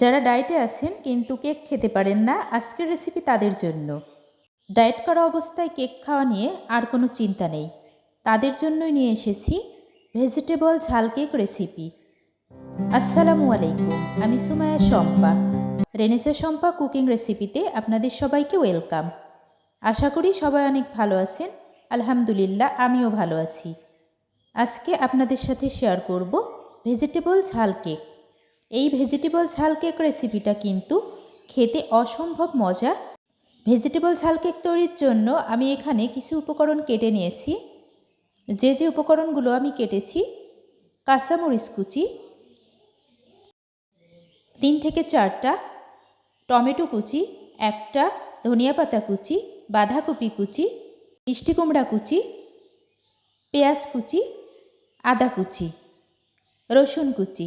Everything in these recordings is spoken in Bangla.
যারা ডায়েটে আছেন কিন্তু কেক খেতে পারেন না, আজকের রেসিপি তাদের জন্য। ডায়েট করা অবস্থায় কেক খাওয়া নিয়ে আর কোনো চিন্তা নেই। তাদের জন্যই নিয়ে এসেছি ভেজিটেবল ঝাল কেক রেসিপি আসসালামু আলাইকুম, আমি সুমায়া শম্পা। রেনেসা শম্পা কুকিং রেসিপিতে আপনাদের সবাইকে ওয়েলকাম আশা করি সবাই অনেক ভালো আছেন, আলহামদুলিল্লাহ আমিও ভালো আছি। আজকে আপনাদের সাথে শেয়ার করব ভেজিটেবল ঝাল কেক। এই ভেজিটেবল ঝাল কেক রেসিপিটা কিন্তু খেতে অসম্ভব মজা। ভেজিটেবল ঝাল কেক তৈরির জন্য আমি এখানে কিছু উপকরণ কেটে নিয়েছি। যে যে উপকরণগুলো আমি কেটেছি, কাঁচামরিচ কুচি, তিন থেকে চারটা টমেটো কুচি, একটা ধনিয়া পাতা কুচি, বাঁধাকপি কুচি, মিষ্টি কুমড়া কুচি, পেঁয়াজ কুচি, আদা কুচি, রসুন কুচি।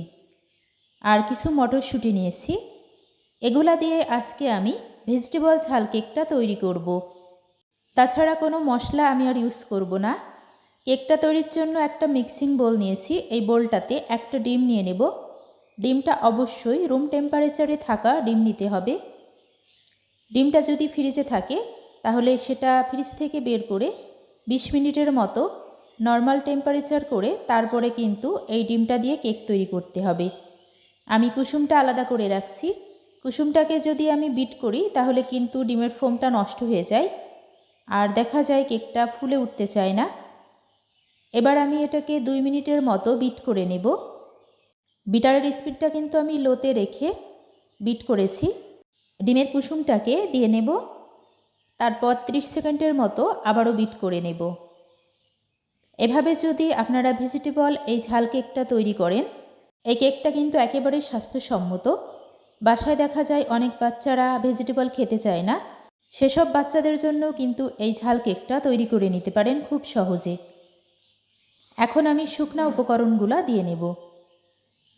আর কিছু মটরশুঁটি নিয়েছি। এগুলা দিয়ে আজকে আমি ভেজিটেবল ঝাল কেকটা তৈরি করব। তাছাড়া কোনো মশলা আমি আর ইউজ করব না। কেকটা তৈরির জন্য একটা মিক্সিং বোল নিয়েছি। এই বোলটাতে একটা ডিম নিয়ে নেব। ডিমটা অবশ্যই রুম টেম্পারেচারে থাকা ডিম নিতে হবে। ডিমটা যদি ফ্রিজে থাকে, তাহলে সেটা ফ্রিজ থেকে বের করে বিশ মিনিটের মতো নর্মাল টেম্পারেচার করে তারপরে কিন্তু এই ডিমটা দিয়ে কেক তৈরি করতে হবে। আমি কুসুমটা আলাদা করে রাখছি। কুসুমটাকে যদি আমি বিট করি, তাহলে কিন্তু ডিমের ফোমটা নষ্ট হয়ে যায়। আর দেখা যায় কেকটা ফুলে উঠতে চায় না। এবার আমি এটাকে দুই মিনিটের মতো বিট করে নেব। বিটারের স্পিডটা কিন্তু আমি লোতে রেখে বিট করেছি। ডিমের কুসুমটাকে দিয়ে নেব। তারপর 30 সেকেন্ডের মতো আবারও বিট করে নেব। এভাবে যদি আপনারা ভেজিটেবল এই ঝাল কেকটা তৈরি করেন এই কেকটা কিন্তু একেবারেই স্বাস্থ্যসম্মত। বাসায় দেখা যায় অনেক বাচ্চারা ভেজিটেবল খেতে চায় না। সেসব বাচ্চাদের জন্য কিন্তু এই ঝাল কেকটা তৈরি করে নিতে পারেন খুব সহজে। এখন আমি শুকনা উপকরণগুলো দিয়ে নেব।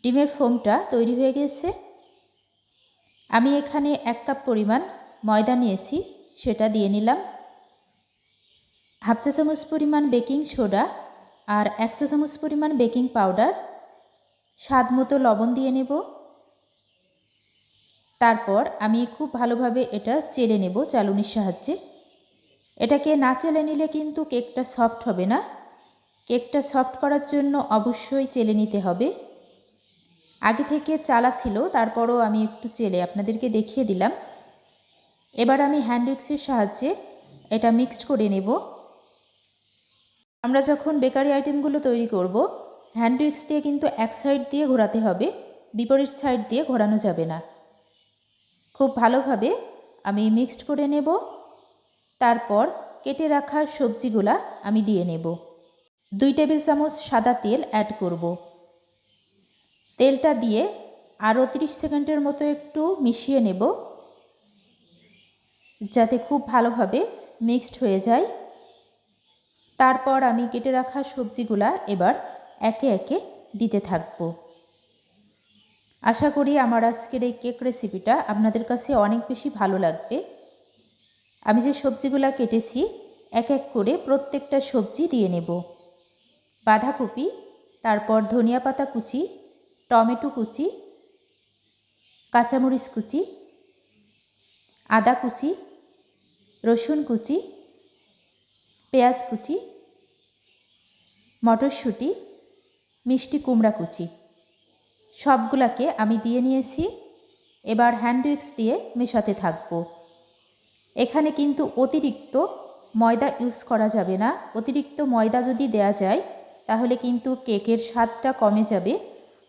ডিমের ফোমটা তৈরি হয়ে গেছে। আমি এখানে এক কাপ পরিমাণ ময়দা নিয়েছি, সেটা দিয়ে নিলাম। হাফ চা চামচ পরিমাণ বেকিং সোডা আর এক চা চামচ পরিমাণ বেকিং পাউডার স্বাদ মতো লবণ দিয়ে নেব। তারপর আমি খুব ভালোভাবে এটা চেলে নেব চালুনির সাহায্যে। এটাকে না চেলে নিলে কিন্তু কেকটা সফট হবে না। কেকটা সফট করার জন্য অবশ্যই চেলে নিতে হবে। আগে থেকে চালা ছিল, তারপরও আমি একটু চেলে আপনাদেরকে দেখিয়ে দিলাম। এবার আমি হ্যান্ড উইক্সের সাহায্যে এটা মিক্সড করে নেব। আমরা যখন বেকারি আইটেমগুলো তৈরি করব হ্যান্ড উইক্স দিয়ে কিন্তু এক সাইড দিয়ে ঘোরাতে হবে, বিপরীত সাইড দিয়ে ঘোরানো যাবে না। খুব ভালোভাবে আমি মিক্সড করে নেব, তারপর কেটে রাখা সবজিগুলা আমি দিয়ে নেব। দুই টেবিল চামচ সাদা তেল অ্যাড করব। তেলটা দিয়ে আরও তিরিশ সেকেন্ডের মতো একটু মিশিয়ে নেব, যাতে খুব ভালোভাবে মিক্সড হয়ে যায়। তারপর আমি কেটে রাখা সবজিগুলা এবার একে একে দিতে থাকব। আশা করি আমার আজকের এই কেক রেসিপিটা আপনাদের কাছে অনেক বেশি ভালো লাগবে। আমি যে সবজিগুলা কেটেছি, এক এক করে প্রত্যেকটা সবজি দিয়ে নেব। বাঁধাকপি, তারপর ধনিয়া পাতা কুচি, টমেটো কুচি, কাঁচামরিচ কুচি, আদা কুচি, রসুন কুচি, পেঁয়াজ কুচি, মটরশুঁটি মিষ্টি কুমড়া কুচি। সবগুলাকে আমি দিয়ে নিয়েছি। এবার হ্যান্ড উইক্স দিয়ে মেশাতে থাকব। এখানে কিন্তু অতিরিক্ত ময়দা ইউজ করা যাবে না। অতিরিক্ত ময়দা যদি দেয়া যায়, তাহলে কিন্তু কেকের স্বাদটা কমে যাবে।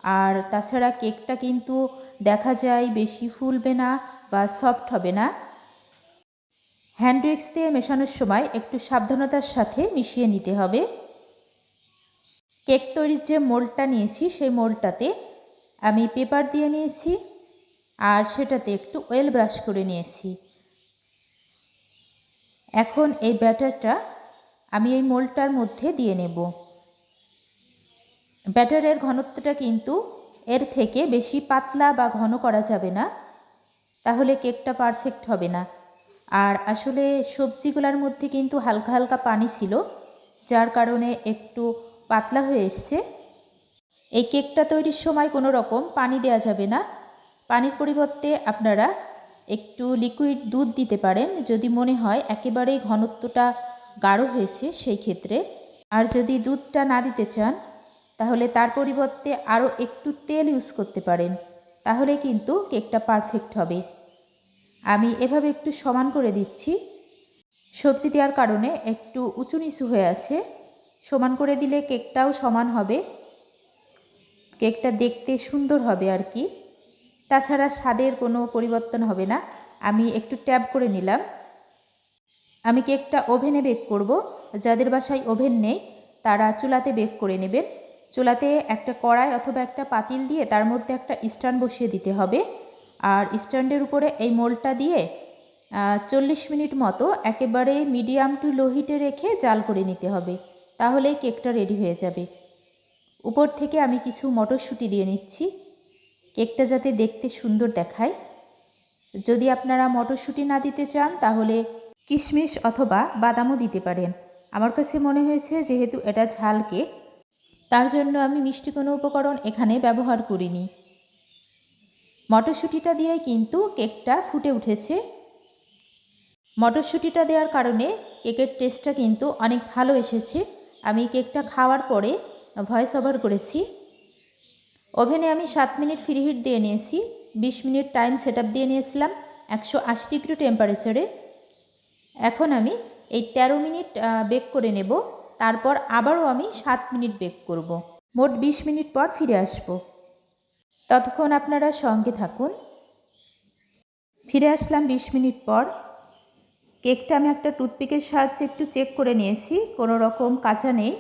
আর তাছাড়া কেকটা কিন্তু দেখা যায় বেশি ফুলবে না বা সফট হবে না। হ্যান্ড উইক্স দিয়ে মেশানোর সময় একটু সাবধানতার সাথে মিশিয়ে নিতে হবে। কেক তৈরির যে মোল্ডটা নিয়েছি, সেই মোল্ডটাতে আমি পেপার দিয়ে নিয়েছি আর সেটাতে একটু ওয়েল ব্রাশ করে নিয়েছি। এখন এই ব্যাটারটা আমি এই মোল্ডটার মধ্যে দিয়ে নেব। ব্যাটারের ঘনত্বটা কিন্তু এর থেকে বেশি পাতলা বা ঘন করা যাবে না, তাহলে কেকটা পারফেক্ট হবে না। আর আসলে সবজিগুলোর মধ্যে কিন্তু হালকা হালকা পানি ছিল, যার কারণে একটু পাতলা হয়ে এসছে। এই কেকটা তৈরির সময় কোনো রকম পানি দেওয়া যাবে না। পানির পরিবর্তে আপনারা একটু লিকুইড দুধ দিতে পারেন। যদি মনে হয় একেবারেই ঘনত্বটা গাঢ় হয়েছে সেই ক্ষেত্রে। আর যদি দুধটা না দিতে চান, তাহলে তার পরিবর্তে আরও একটু তেল ইউজ করতে পারেন। তাহলে কিন্তু কেকটা পারফেক্ট হবে। আমি এভাবে একটু সমান করে দিচ্ছি। সবজি দেওয়ার কারণে একটু উঁচু নিচু হয়ে আছে। সমান করে দিলে কেকটাও সমান হবে। কেকটা দেখতে সুন্দর হবে আর কি। তাছাড়া স্বাদের কোনো পরিবর্তন হবে না। আমি একটু ট্যাপ করে নিলাম। আমি কেকটা ওভেনে বেক করব। যাদের বাসায় ওভেন নেই, তারা চুলাতে বেক করে নেবেন। চুলাতে একটা কড়াই অথবা একটা পাতিল দিয়ে তার মধ্যে একটা স্ট্যান্ড বসিয়ে দিতে হবে। আর স্ট্যান্ডের উপরে এই মোলটা দিয়ে চল্লিশ মিনিট মতো একেবারে মিডিয়াম টু লো হিটে রেখে জাল করে নিতে হবে। তাহলেই কেকটা রেডি হয়ে যাবে। উপর থেকে আমি কিছু মটরশুঁটি দিয়ে নিচ্ছি। কেকটা যাতে দেখতে সুন্দর দেখায়। যদি আপনারা মটরশুঁটি না দিতে চান, তাহলে কিশমিশ অথবা বাদামও দিতে পারেন। আমার কাছে মনে হয়েছে যেহেতু এটা ঝাল কেক, তার জন্য আমি মিষ্টি কোনো উপকরণ এখানে ব্যবহার করিনি। মটরশুঁটিটা দিয়েই কিন্তু কেকটা ফুটে উঠেছে। মটরশুঁটিটা দেওয়ার কারণে কেকের টেস্টটা কিন্তু অনেক ভালো এসেছে। আমি কেকটা খাওয়ার পরে ভয়েস ওভার করেছি। ওভেনে আমি সাত মিনিট ফ্রি হিট দিয়ে নিয়েছি, বিশ মিনিট টাইম সেট দিয়ে নিয়েছিলাম, একশো আশি ডিগ্রি টেম্পারেচারে এখন আমি এই ১৩ মিনিট বেক করে নেব, তারপর আবারও আমি সাত মিনিট বেক করব। মোট বিশ মিনিট পর ফিরে আসব। ততক্ষণ আপনারা সঙ্গে থাকুন। ফিরে আসলাম বিশ মিনিট পর। কেকটা আমি একটা টুথপিকের সাহায্যে একটু চেক করে নিয়েছি, কোনো রকম কাঁচা নেই।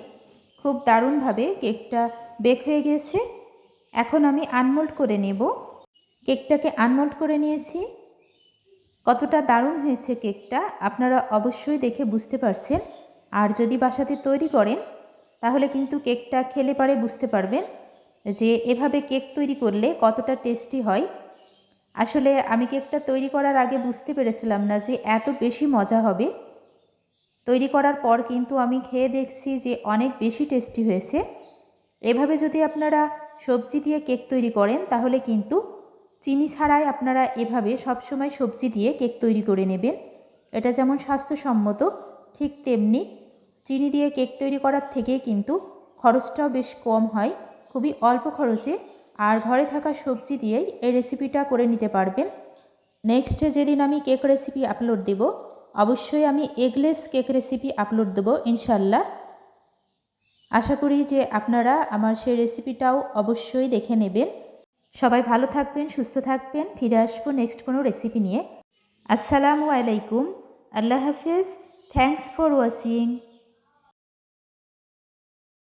খুব দারুণভাবে কেকটা বেক হয়ে গিয়েছে। এখন আমি আনমোল্ড করে নেব। কেকটাকে আনমোল্ড করে নিয়েছি। কতটা দারুণ হয়েছে কেকটা, আপনারা অবশ্যই দেখে বুঝতে পারছেন। আর যদি বাসাতে তৈরি করেন, তাহলে কিন্তু কেকটা খেলে পারে বুঝতে পারবেন যে এভাবে কেক তৈরি করলে কতটা টেস্টি হয়। আসলে আমি কেকটা তৈরি করার আগে বুঝতে পেরেছিলাম না যে এত বেশি মজা হবে? তৈরি করার পর কিন্তু আমি খেয়ে দেখছি যে অনেক বেশি টেস্টি হয়েছে। এভাবে যদি আপনারা সবজি দিয়ে কেক তৈরি করেন, তাহলে কিন্তু চিনি ছাড়াই আপনারা এভাবে সবসময় সবজি দিয়ে কেক তৈরি করে নেবেন। এটা যেমন স্বাস্থ্যসম্মত, ঠিক তেমনি চিনি দিয়ে কেক তৈরি করার থেকে কিন্তু খরচটাও বেশ কম হয়। খুবই অল্প খরচে আর ঘরে থাকা সবজি দিয়েই এই রেসিপিটা করে নিতে পারবেন। নেক্সট যেদিন আমি কেক রেসিপি আপলোড দেব, অবশ্যই আমি এগলেস কেক রেসিপি আপলোড দেবো ইনশাল্লাহ আশা করি যে আপনারা আমার সেই রেসিপিটাও অবশ্যই দেখে নেবেন। সবাই ভালো থাকবেন, সুস্থ থাকবেন, ফিরে আসব নেক্সট কোনো রেসিপি নিয়ে। আসসালামু আলাইকুম, আল্লাহ হাফিজ থ্যাংকস ফর ওয়াচিং